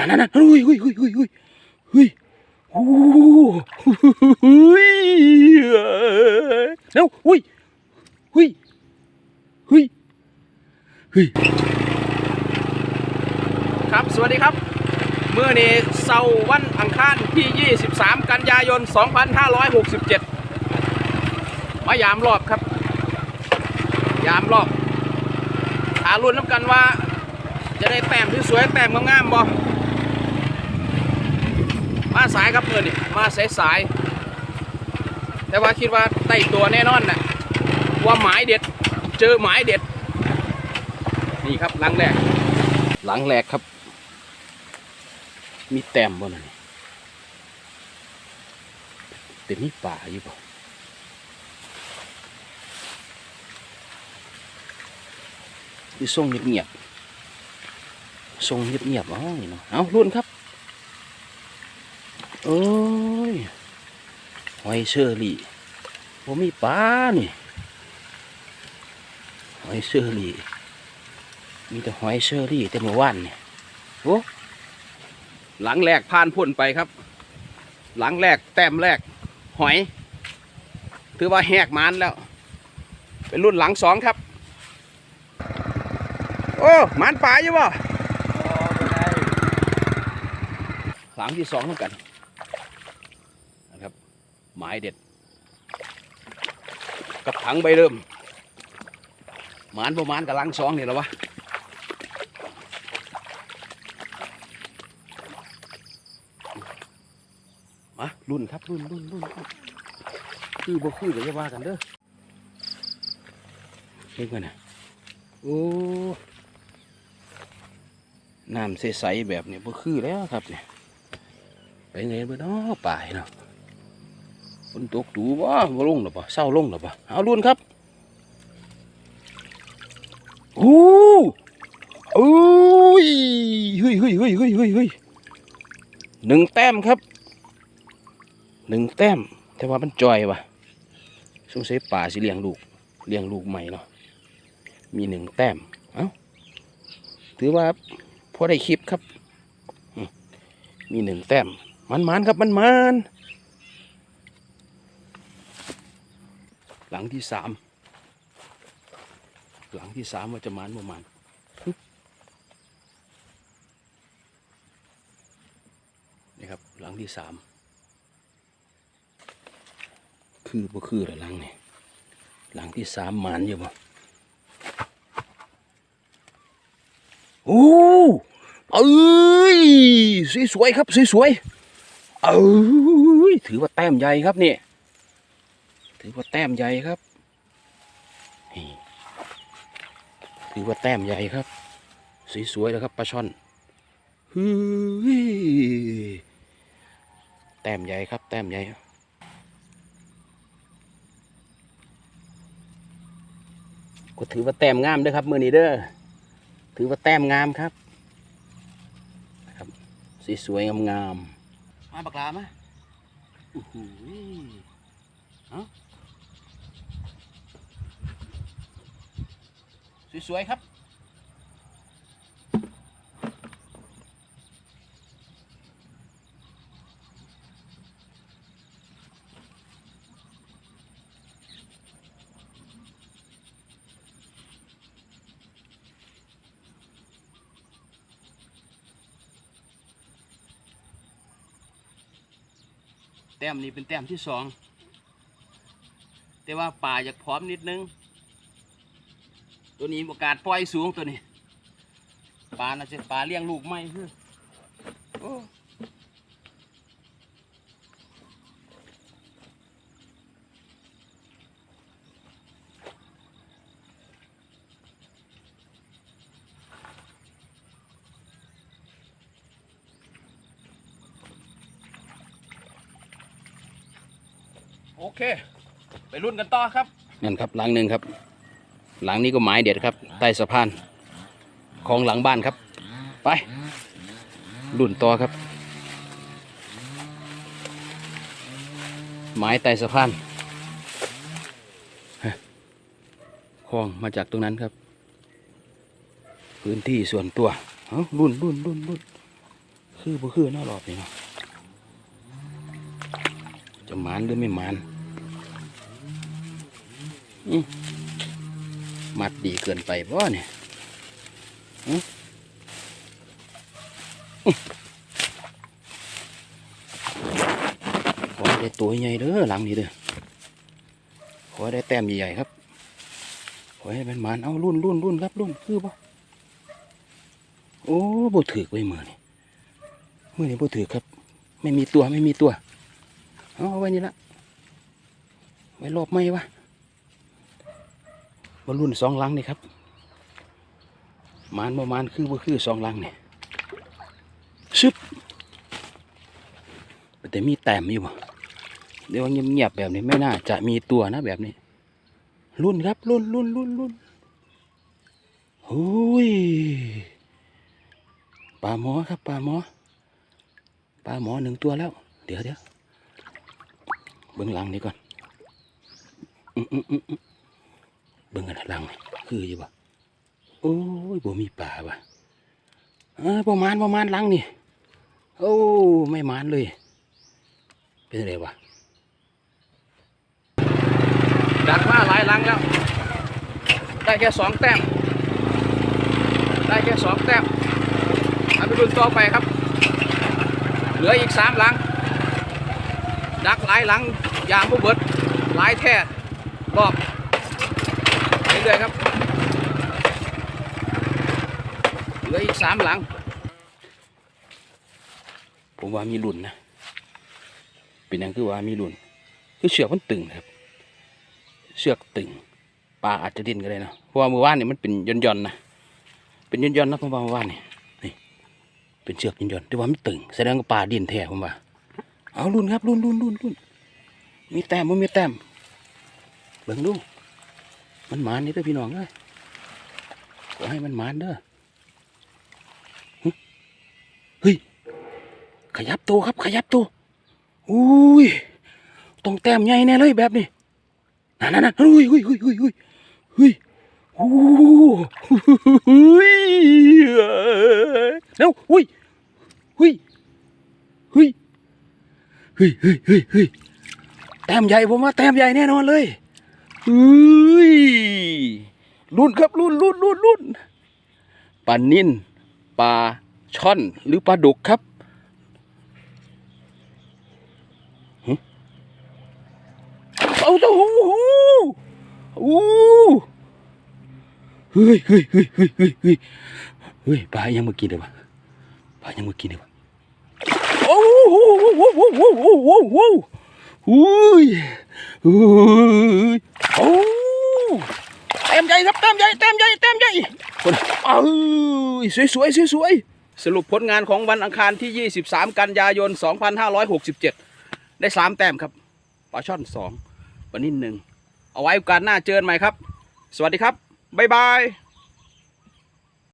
นั่นนั่นนั่นเฮ้ยเฮ้ยเฮ้ยเฮ้ยเฮ้ยเฮ้ยโอ้โหเฮ้ยเร็วเฮ้ยเฮ้ยเฮ้ยเฮ้ยครับสวัสดีครับ เมื่อนี้เสาร์วันอังคารที่ 23 กันยายน 2567 มายามรอบครับ ยามรอบหารุ่นน้ำกันว่าจะได้แต้มที่สวยแต้มงามๆบ่ มาสายครับเมื่อนี่มาสายสายแต่ว่าคิดว่าได้ตัวแน่นอนนะว่าหมายเด็ด เจอหมายเด็ด นี่ครับหลังแรก หลังแรกครับ มีแต้มบนนี่แต่มีป่าอยู่บ่ที่ส่งเงียบๆส่งเงียบๆอ๋อนี่เนาะเอารุ่นครับ โอ้ยหอยเชอรี่ผมมีปลานี่หอยเชอรี่มีแต่หอยเชอรี่แต่เมื่อวานเนี่ยโอ้หลังแรกผ่านพ้นไปครับ หลังแรกแต้มแรก หอย ถือว่าแหกมันแล้ว เป็นรุ่นหลังสองครับ โอ้มันป่าอยู่บ่หลังที่สองเหมือนกัน หมายเด็ด กับถังใบเริ่ม หมานประมาณกับลังสองนี่และววะมารุ่นครับรุ่นรุ่นรุ่นคือบ่คุยกับยาว่ากันเด้อเห็นกันนะโอ้น้ำใสๆแบบนี้บ่คือแล้วครับเนี่ยไปไงเบ่เนาะป่ายเนาะ ฝนตกดูว่าบ่ลงหรอปะเศร้าลงหรอปะเอาลุ้นครับโอ้โอ้ยเฮ้ยเฮ้ยเฮ้ยเฮ้ยเฮ้ยเฮ้ยหนึ่งแต้มครับหนึ่งแต้ม แต่ว่ามันจอยวะสงสัยป่าสิเลี้ยงลูกเลี้ยงลูกใหม่เนาะมีหนึ่งแต้มเอ้าถือว่าพอได้คลิปครับ มีหนึ่งแต้มมันมันครับมันมัน หลังที่สามหลังที่สามว่าจะมันประมาณนี่ครับ หลังที่สามคือบ่คือละหลังเนี่ยหลังที่สามมันอยู่บ่โอ้เอ้ยสวยๆครับสวยๆเอ้ยถือว่าแต้มใหญ่ครับเนี่ย ถือว่าแต้มใหญ่ครับนี่ถือว่าแต้มใหญ่ครับ สวยๆแล้วครับปลาช่อนฮือแต้มใหญ่ครับ แต้มใหญ่ก็ถือว่าแต้มงามเด้อครับมือนี้เด้อถือว่าแต้มงามครับนะครับสวยๆงามๆมาปากลามาอู้หูย สวยๆครับ แต้มนี้เป็นแต้มที่สอง แต่ว่าป่าอยากพร้อมนิดนึง ตัวนี้โอกาสปล่อยสูงตัวนี้ปลาน่าจะปลาเลี้ยงลูกไม่เพื่อโอเค ไปรุ่นกันต่อครับนั่นครับลังหนึ่งครับ หลังนี้ก็หมายเด็ดครับ ใต้สะพานของหลังบ้านครับ ไปรุ่นต่อครับหมายใต้สะพานฮะคลองมาจากตรงนั้นครับ พื้นที่ส่วนตัวเอารุ่นรุ่นรุ่นรุ่นคือบ่คือเนาะรอบนี้เนาะจะหมานหรือไม่หมานอืม มัดดีเกินไปบ่เนี่ยขอได้ตัวใหญ่เด้อหลังนี้เด้อขอได้แต้มใหญ่ๆครับ ขอให้มันมานเอารุ่นรุ่นรุ่นครับรุ่นคือบ่โอ้บ่ถือไว้มือนี่มือนี่บ่ถือครับ ไม่มีตัวไม่มีตัว เอาเอาไว้นี่ละไว้รอบไม่วะ มารุ่นสองลังนี่ครับมานบ่หมานคือบ่คือสองลังเนี่ชึบแต่มีแต้มอยู่บ่เดี๋ยวเงียบๆแบบนี้ไม่น่าจะมีตัวนะแบบนี้ รุ่นครับรุ่นรุ่นรุ่นรุ่นโอ้ยปลาหมอครับปลาหมอปลาหมอหนึ่งตัวแล้ว เดี๋ยวเดี๋ยวเบิ้องหลังนี่ก่อนอืมอืมอืม เบิ้งกันนะหลังคืออยู่บ่โอ้ยบ่มีปลาว่ะเออประมาณประมาณหลังนี่โอ้ไม่มานเลย เป็นไรวะดักมาหลายหลังแล้ว ได้แค่สองแต้ม ได้แค่สองแต้มเอาไปดูต่อไปครับ เหลืออีกสามหลัง ดักหลายหลังยางผู้เบิดหลายแท่รอบ รื่อยๆครับ เหลืออีกสามหลัง ผมว่ามีหลุนนะ เป็นอย่างคือว่ามีหลุน คือเชือกมันตึงนะครับ เชือกตึง ปลาอาจจะดิ้นก็ได้นะเพราะว่าเมื่อวานนี่มันเป็นย่อนๆนะ เป็นย่อนๆนะผมว่าเมื่อวานนี่นี่ เป็นเชือกย่อนๆแต่ว่ามันตึง แสดงว่าปลาดิ้นแท้ผมว่า เอารุ่นครับรุ่นรุ่นรุ่นรุ่นมีแต้มมันมีแต้มเบิ่งดู มันหมานนี่เด้อพี่น้องเอ้ยขอให้มันหมานเด้อเฮ้ยขยับตัวครับ ขยับตัวอุ้ยต้องแต้มใหญ่แน่เลยแบบนี้นั่นนั่นนั่นเฮ้ยเฮ้ยเฮ้ยเฮ้ยเฮ้ยเฮ้ยโอ้ยเร็วเฮ้ยเฮ้ยเฮ้ยเฮ้ยเฮ้ยเฮ้ยเฮ้ยแต้มใหญ่ผมว่าแต้มใหญ่แน่นอนเลย เฮ้ยรุ่นครับรุ่นรุ่นรุ่นรุ่นปลานิ่นปลาช่อนหรือปลาดุกครับเอาตัวหูหูอู้เฮ้ยเฮ้ยเฮ้ยเฮ้ยเฮ้ยเฮ้ยเฮ้ยปลายังมากินเลยวะปลายังมากินเลยวะโอ้โหโอ้โหโอ้โหโอ้โหโอ้โหอุ้ยอุ้ย โอ้เต็มใหญ่ครับเต็มใหญ่เต็มใหญ่เต็มใหญ่คนเอ้ยสวยสวยสวยสวยสรุปผลงานของวันอังคารที่ 23 กันยายน 2567 ได้ 3 แต้มครับปลาช่อน 2 วันนี้หนึ่ง เอาไว้โอกาสหน้าเจอกันใหม่ครับ สวัสดีครับ บ๊ายบาย